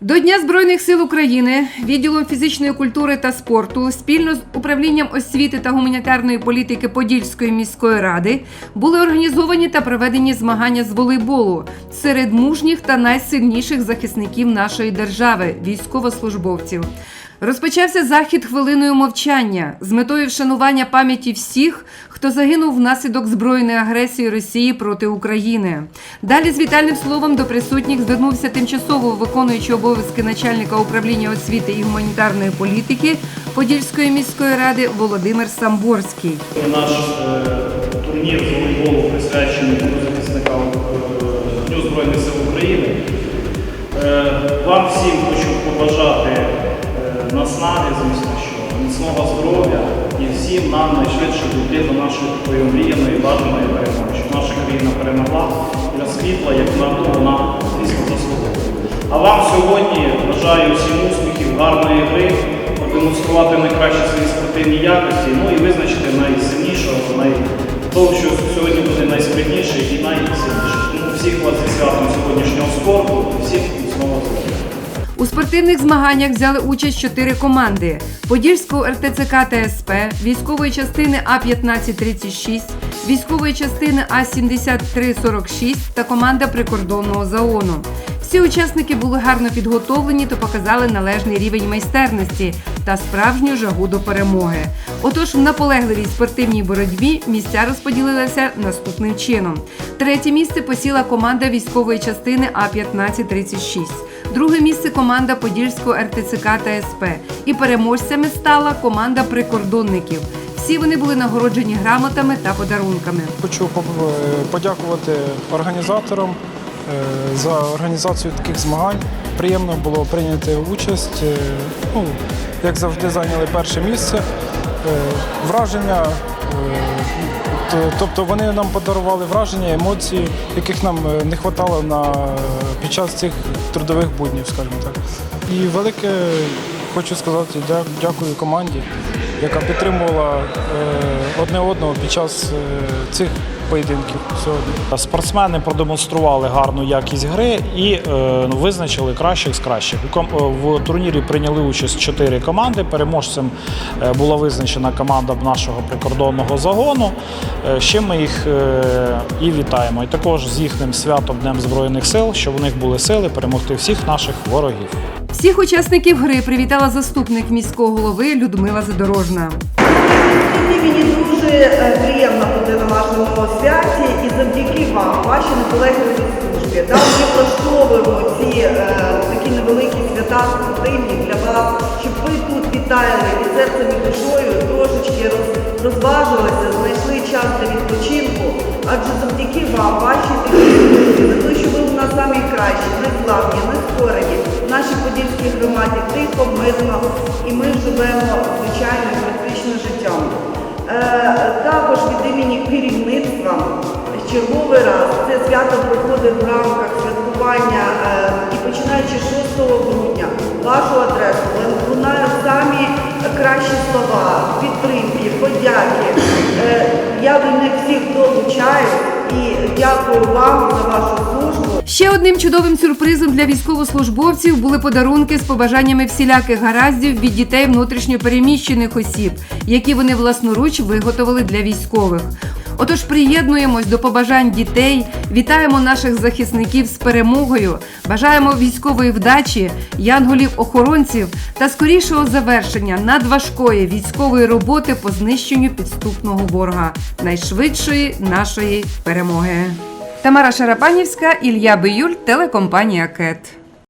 До Дня Збройних сил України відділом фізичної культури та спорту спільно з управлінням освіти та гуманітарної політики Подільської міської ради були організовані та проведені змагання з волейболу серед мужніх та найсильніших захисників нашої держави військовослужбовців. Розпочався захід хвилиною мовчання з метою вшанування пам'яті всіх, хто загинув внаслідок збройної агресії Росії проти України. Далі з вітальним словом до присутніх звернувся тимчасово виконуючий обов'язки начальника управління освіти і гуманітарної політики Подільської міської ради Володимир Самборський. Наш е, турнір з волейболу присвячений Дню захисника е, Збройних сил України. Е, Вам всім хочу побажати наснаги, звісно, що міцного здоров'я і всім нам найшвидше дійти до нашої такої мріяної бажаної перемоги, щоб наша країна перемогла і розквітла, як на то вона дійсно заслуговує. А вам сьогодні бажаю всім успіхів, гарної гри, продемонструвати найкращі свої спортивні якості, ну і визначити найсильнішого, най... що сьогодні буде найспритніший і найсильніший. Тому всіх вас зі святом сьогоднішнього спорту, всіх знову здоров'я. У спортивних змаганнях взяли участь чотири команди: Подільського РТЦК ТСП, військової частини А-1536, військової частини А-7346 та команда прикордонного заону. Всі учасники були гарно підготовлені та показали належний рівень майстерності та справжню жагу до перемоги. Отож, в наполегливій спортивній боротьбі місця розподілилися наступним чином: третє місце посіла команда військової частини А-1536. Друге місце команда Подільського РТЦК та СП. І переможцями стала команда прикордонників. Всі вони були нагороджені грамотами та подарунками. Хочу е, подякувати організаторам е, за організацію таких змагань. Приємно було прийняти участь. Е, Ну, як завжди, зайняли перше місце. Враження, тобто вони нам подарували враження, емоції, яких нам е, не вистачало на, під час цих трудових буднів, скажімо так. І велике хочу сказати дякую команді, яка підтримувала е, одне одного під час е, цих поєдинків сьогодні. Спортсмени продемонстрували гарну якість гри і е, ну, визначили кращих з кращих. В турнірі прийняли участь чотири команди. Переможцем е, була визначена команда нашого прикордонного загону. Е, з ми їх і вітаємо. І також з їхнім святом Днем Збройних сил, щоб у них були сили перемогти всіх наших ворогів. Всіх учасників гри привітала заступник міського голови Людмила Задорожна. Мені дуже приємно бути на вашому святі і завдяки вам, вашій наполегливій службі. Да, ми влаштовуємо ці е, такі невеликі свята спортивні для вас, щоб ви тут вітали і серцем і душою трошечки роз, розважилися, знайшли час для відпочинку. Адже завдяки вам, вашій службі, за те, що ви у нас найкращі, незламні, нескорені, в нашій подільській громаді тихо, мирно, і ми живемо звичайним практичним життям. Е, також від імені керівництва черговий раз це свято проходить в рамках святкування е, і починаючи з 6 грудня вашу адресу лунаю самі кращі слова, підтримки, подяки. До них всіх долучаю і дякую вам за вашу службу. Ще одним чудовим сюрпризом для військовослужбовців були подарунки з побажаннями всіляких гараздів від дітей внутрішньопереміщених осіб, які вони власноруч виготовили для військових. Отож, приєднуємось до побажань дітей, вітаємо наших захисників з перемогою, бажаємо військової вдачі, янголів-охоронців та скорішого завершення надважкої військової роботи по знищенню підступного ворога, найшвидшої нашої перемоги. Тамара Шарапанівська, Ілля Биюль, телекомпанія КЕТ.